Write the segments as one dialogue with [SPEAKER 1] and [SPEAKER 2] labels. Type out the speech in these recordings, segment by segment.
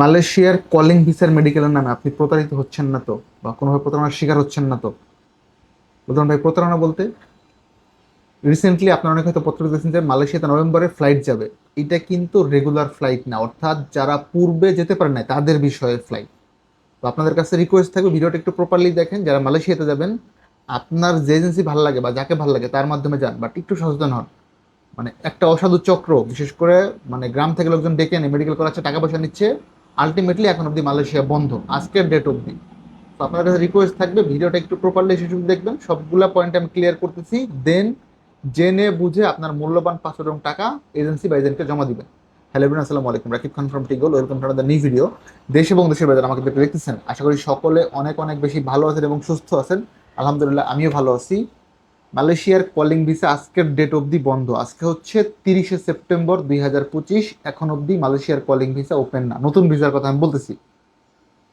[SPEAKER 1] মালয়েশিয়ার কলিং ভিসার মেডিকেলের নামে আপনি প্রতারিত হচ্ছেন না তো, বা কোনোভাবে প্রতারণার শিকার হচ্ছেন না তো? বুঝলেন ভাই, প্রতারণা বলতে রিসেন্টলি আপনারা অনেক হয়তো পত্র দেখেছেন যে মালয়েশিয়াতে নভেম্বরে ফ্লাইট যাবে। এটা কিন্তু রেগুলার ফ্লাইট না, অর্থাৎ যারা পূর্বে যেতে পারে না তাদের বিষয়ে ফ্লাইট তো আপনাদের কাছে রিকোয়েস্ট থাকবে, ভিডিওটা একটু প্রপারলি দেখেন, যারা মালয়েশিয়াতে যাবেন, আপনার যে এজেন্সি ভালো লাগে বা যাকে ভালো লাগে তার মাধ্যমে যান বাট একটু সচেতন হন। মানে একটা অসাধু চক্র, বিশেষ করে মানে গ্রাম থেকে লোকজন ডেকে এনে মেডিকেল করাচ্ছে, টাকা পয়সা নিচ্ছে আলটিমেটলি এখন অবধি মালয়েশিয়া বন্ধ। আজকের ডেট অবধি। তো আপনার কাছে রিকোয়েস্ট থাকবে ভিডিওটা একটু প্রপারলি অবধি দেখবেন, সবগুলা পয়েন্ট আমি ক্লিয়ার করতেছি দেন জেনে বুঝে আপনার মূল্যবান পাঁচশো টাকা এজেন্সি বা এজেন্টকে জমা দিবেন। হ্যালো এভরিওয়ান আসসালামু আলাইকুম। রাকিব খান ফ্রম টিগল ওয়েলকাম টু নিউ ভিডিও দেশ এবং দেশের বাজার আমাকে দেখতে দেখতেছেন। আশা করি সকলে অনেক অনেক বেশি ভালো আছেন এবং সুস্থ আছেন। আলহামদুলিল্লাহ, আমিও ভালো আছি। মালয়েশিয়ার কলিং ভিসা আজকের ডেট অবধি বন্ধ। আজকে হচ্ছে তিরিশে সেপ্টেম্বর দুই হাজার পঁচিশ, এখন অবধি মালয়েশিয়ার কলিং ভিসা ওপেন না। নতুন ভিসার কথা আমি বলতেছি।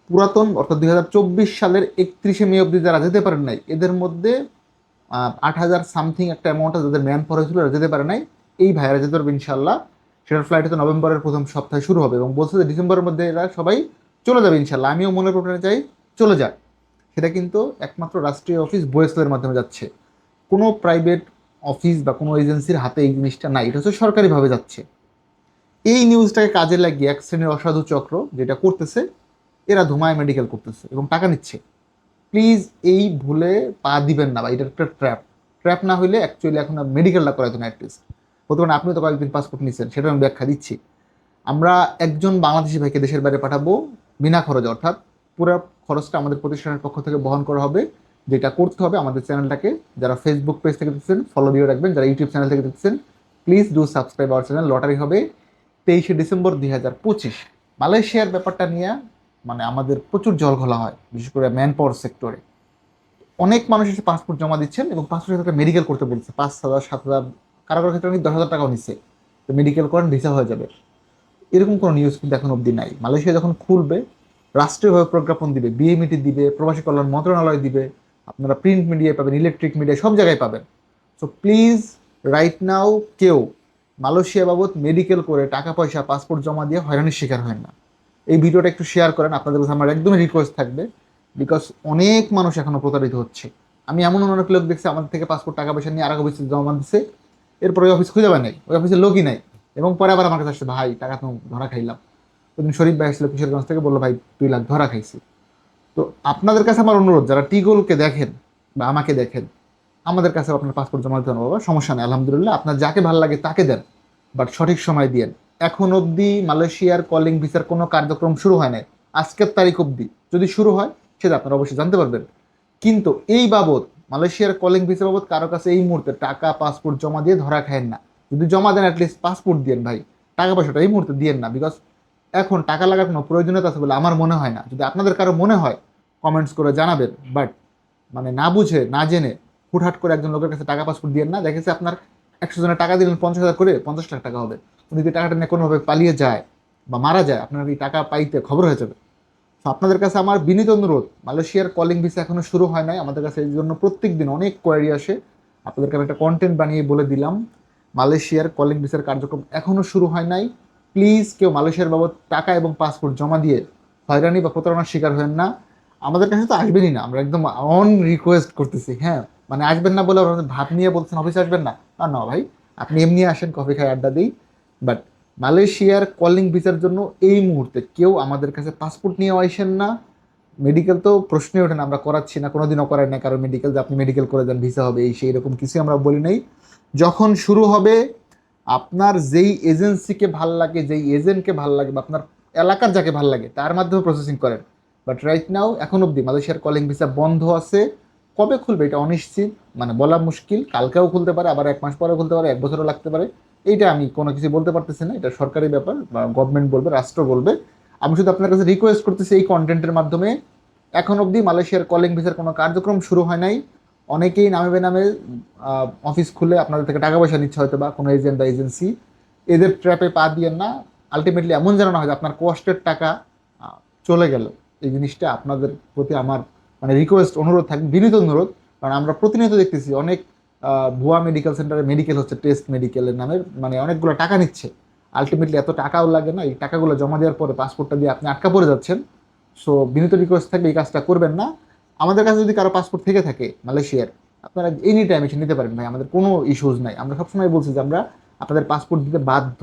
[SPEAKER 1] পুরাতন, অর্থাৎ দুই হাজার চব্বিশ সালের একত্রিশে মে অবধি যারা যেতে পারেন নাই, এদের মধ্যে আট হাজার সামথিং একটা অ্যামাউন্ট যাদের ম্যান ফর হয়েছিল যেতে পারে নাই। এই ভাইয়ারা যেতে পারবে ইনশাল্লাহ সেটার ফ্লাইট হয়তো নভেম্বরের প্রথম সপ্তাহে শুরু হবে এবং বলছে যে ডিসেম্বরের মধ্যে এরা সবাই চলে যাবে ইনশাল্লাহ আমিও মনে প্রোটনে চাই, চলে যায় সেটা কিন্তু একমাত্র রাষ্ট্রীয় অফিস বোয়েসলের মাধ্যমে যাচ্ছে। কোনো প্রাইভেট অফিস বা কোনো এজেন্সির হাতে এই জিনিসটা নাই, এটা হচ্ছে সরকারিভাবে যাচ্ছে। এই নিউজটাকে কাজে লাগিয়ে এক শ্রেণির অসাধু চক্র যেটা করতেছে, এরা ধুমায় মেডিকেল করতেছে এবং টাকা নিচ্ছে। প্লিজ এই ভুলে পা দিবেন না বা এটা একটা ট্র্যাপ ট্র্যাপ না হলে অ্যাকচুয়ালি এখন মেডিকেলটা করাইতো না অ্যাটলিস্ট হতে পারে আপনি তো কয়েকদিন পাসপোর্ট নিচ্ছেন সেটা আমি ব্যাখ্যা দিচ্ছি। আমরা একজন বাংলাদেশি ভাইকে দেশের বাইরে পাঠাবো, বিনা খরচে, অর্থাৎ পুরো খরচটা আমাদের প্রতিষ্ঠানের পক্ষ থেকে বহন করা হবে। যেটা করতে হবে আমাদের চ্যানেলটাকে, যারা ফেসবুক পেজ থেকে দেখছেন ফলো দিয়ে রাখবেন, যারা ইউটিউব চ্যানেল থেকে দেখছেন please do subscribe our channel lottery হবে তেইশে ডিসেম্বর দুই হাজার পঁচিশ। মালয়েশিয়ার ব্যাপারটা নিয়ে মানে আমাদের প্রচুর জল ঘোলা হয়, বিশেষ করে ম্যান পাওয়ার সেক্টরে অনেক মানুষ এসে পাসপোর্ট জমা দিচ্ছেন এবং পাসপোর্টের ক্ষেত্রে মেডিকেল করতে বলছে। পাঁচ হাজার, সাত হাজার কারও ক্ষেত্রে অনেক দশ হাজার টাকাও নিচ্ছে তো মেডিকেল করেন ভিসা হয়ে যাবে। এরকম কোনো নিউজ কিন্তু এখন অবধি নাই। মালয়েশিয়া যখন খুলবে, রাষ্ট্রীয়ভাবে প্রজ্ঞাপন দিবে বিএমইটি দিবে, প্রবাসী কল্যাণ মন্ত্রণালয় দিবে আপনারা প্রিন্ট মিডিয়ায় পাবেন ইলেকট্রিক মিডিয়া সব জায়গায় পাবেন। সো প্লিজ রাইট নাও কেউ মালয়েশিয়া বাবদ মেডিকেল করে টাকা, পয়সা পাসপোর্ট জমা দিয়ে হয়রানির শিকার হয় না। এই ভিডিওটা একটু শেয়ার করেন, আপনাদের কাছে আমার একদমই রিকোয়েস্ট থাকবে বিকজ অনেক মানুষ এখনও প্রতারিত হচ্ছে। আমি এমন অনেক লোক দেখছি আমাদের থেকে পাসপোর্ট টাকা, পয়সা নিয়ে আর অফিসে জমা দিচ্ছে এরপরে ওই অফিস খুঁজে পায় নাই, ওই অফিসের লোকই নাই। এবং পরে আবার আমার কাছে আসছে, ভাই, টাকা তো ধরা খাইলাম। ওদিন শরীফ ভাই আসছিল কিশোরগঞ্জ থেকে, বলল, ভাই, দুই লাখ ধরা খাইছি। তো আপনাদের কাছে আমার অনুরোধ, যারা টিগোলকে দেখেন বা আমাকে দেখেন, আমাদের কাছে আপনার পাসপোর্ট জমা দিতে বাবা। সমস্যা নেই, আলহামদুলিল্লাহ। আপনার যাকে ভালো লাগে তাকে দেন বাট সঠিক সময় দিয়েন এখন অবধি মালয়েশিয়ার কলিং ভিসার কোনো কার্যক্রম শুরু হয় নাই। আজকের তারিখ অবধি যদি শুরু হয়, সেটা আপনারা অবশ্যই জানতে পারবেন। কিন্তু এই বাবদ, মালয়েশিয়ার কলিং ভিসা বাবদ কারও কাছে এই মুহূর্তে টাকা পাসপোর্ট জমা দিয়ে ধরা খায়েন না। যদি জমা দেন অ্যাটলিস্ট পাসপোর্ট দিয়েন ভাই। টাকা পয়সাটা এই মুহূর্তে দিয়েন না বিকজ এখন টাকা লাগার কোনো প্রয়োজনীয়তা আছে বলে আমার মনে হয় না। যদি আপনাদের কারও মনে হয় কমেন্টস করে জানাবেন। বাট মানে না বুঝে, না জেনে হুটহাট করে একজন লোকের কাছে টাকা পাসপোর্ট দিয়েন না, দেখেছে আপনার একশো জনের টাকা দিলেন, পঞ্চাশ হাজার করে, পঞ্চাশ লাখ টাকা হবে। উনি যদি টাকাটা নিয়ে কোনোভাবে পালিয়ে যায় বা মারা যায়, আপনার এই টাকা পাইতে খবর হয়ে যাবে? তো আপনাদের কাছে আমার বিনীত অনুরোধ, মালয়েশিয়ার কলিং ভিসা এখনও শুরু হয় নাই। আমাদের কাছে এই জন্য প্রত্যেক দিন অনেক কোয়ারি আসে। আপনাদেরকে আমি একটা কন্টেন্ট বানিয়ে বলে দিলাম। মালয়েশিয়ার কলিং ভিসার কার্যক্রম এখনও শুরু হয় নাই। প্লিজ কেউ মালয়েশিয়ার বাবদ টাকা এবং পাসপোর্ট জমা দিয়ে হয়রানি বা প্রতারণার শিকার হবেন না। আমাদের কাছে তো আসবেনই না। আমরা একদম অন রিকোয়েস্ট করতেছি হ্যাঁ। মানে আসবেন না বলে আপনাদের ভাত নিয়ে বলছেন, অফিসে আসবেন না? আর না ভাই। আপনি এমনি আসেন, কফি খাই, আড্ডা দিই। বাট মালয়েশিয়ার কলিং ভিসার জন্য এই মুহূর্তে কেউ আমাদের কাছে পাসপোর্ট নিয়ে আসেন না। মেডিকেল তো প্রশ্নে ওঠে না, আমরা করাচ্ছি না, কোনোদিনও করাই না, কারণ মেডিকেল যে আপনি মেডিকেল করে দেন ভিসা হবে, এই সেই রকম কিছু আমরা বলি নাই। যখন শুরু হবে আপনার যেই এজেন্সিকে ভালো লাগে, যেই এজেন্টকে ভালো লাগে বা আপনার এলাকার যাকে ভালো লাগে, তার মাধ্যমে প্রসেসিং করেন। বাট রাইট নাও এখন অবধি মালয়েশিয়ার কলিং ভিসা বন্ধ আছে। কবে খুলবে এটা অনিশ্চিত মানে বলা মুশকিল। কালকেও খুলতে পারে, আবার এক মাস পরেও খুলতে পারে, এক বছরও লাগতে পারে। এইটা আমি কোনো কিছু বলতে পারতেছি না, এটা সরকারি ব্যাপার, বা গভর্নমেন্ট বলবে, রাষ্ট্র বলবে। আমি শুধু আপনার কাছে রিকোয়েস্ট করতেছি এই কন্টেন্টের মাধ্যমে। এখন অবধি মালয়েশিয়ার কলিং ভিসার কোনো কার্যক্রম শুরু হয় নাই। অনেকেই নামে বেনামে অফিস খুলে আপনাদের থেকে টাকা পয়সা নিচ্ছে হয়তো বা কোনো এজেন্ট বা এজেন্সি এদের ট্র্যাপে পা দিয়েন না। আলটিমেটলি এমন যেন না হয় আপনার কষ্টের টাকা চলে গেল। এই জিনিসটা আপনাদের প্রতি আমার মানে রিকোয়েস্ট অনুরোধ থাকবে বিনীত অনুরোধ। কারণ আমরা প্রতিনিয়ত দেখতেছি অনেক ভুয়া মেডিকেল সেন্টারে মেডিকেল হচ্ছে টেস্ট মেডিকেলের নামে। মানে অনেকগুলো টাকা নিচ্ছে। আলটিমেটলি এত টাকাও লাগে না। এই টাকাগুলো জমা দেওয়ার পরে পাসপোর্টটা দিয়ে আপনি আটকা পড়ে যাচ্ছেন। সো বিনীত রিকোয়েস্ট থাকলে এই কাজটা করবেন না। আমাদের কাছে যদি কারও পাসপোর্ট থেকে থাকে, মালয়েশিয়ার, আপনারা এনি টাইম এসে নিতে পারেন ভাই, আমাদের কোনো ইস্যুজ নাই। আমরা সবসময় বলছি যে আমরা আপনাদের পাসপোর্ট দিতে বাধ্য।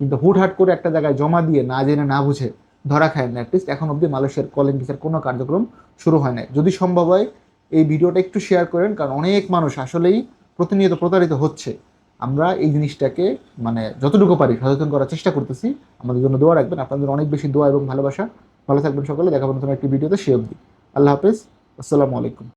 [SPEAKER 1] কিন্তু হুটহাট করে একটা জায়গায় জমা দিয়ে না জেনে, না বুঝে ধরা খায় না অ্যাটলিস্ট এখন অবধি মালয়েশিয়ার কলিং ভিসার কোনো কার্যক্রম শুরু হয় না যদি সম্ভব হয়, এই ভিডিওটা একটু শেয়ার করেন, কারণ অনেক মানুষ আসলেই প্রতিনিয়ত প্রতারিত হচ্ছে। আমরা এই জিনিসটাকে মানে যতটুকু পারি সচেতন করার চেষ্টা করতেছি। আমাদের জন্য দোয়া রাখবেন। আপনাদের অনেক বেশি দোয়া এবং ভালোবাসা। ভালো থাকবেন সকলে। দেখাবেন নতুন একটি ভিডিওতে, সে অবধি। আল্লাহ হাফেজ। আসসালামু আলাইকুম।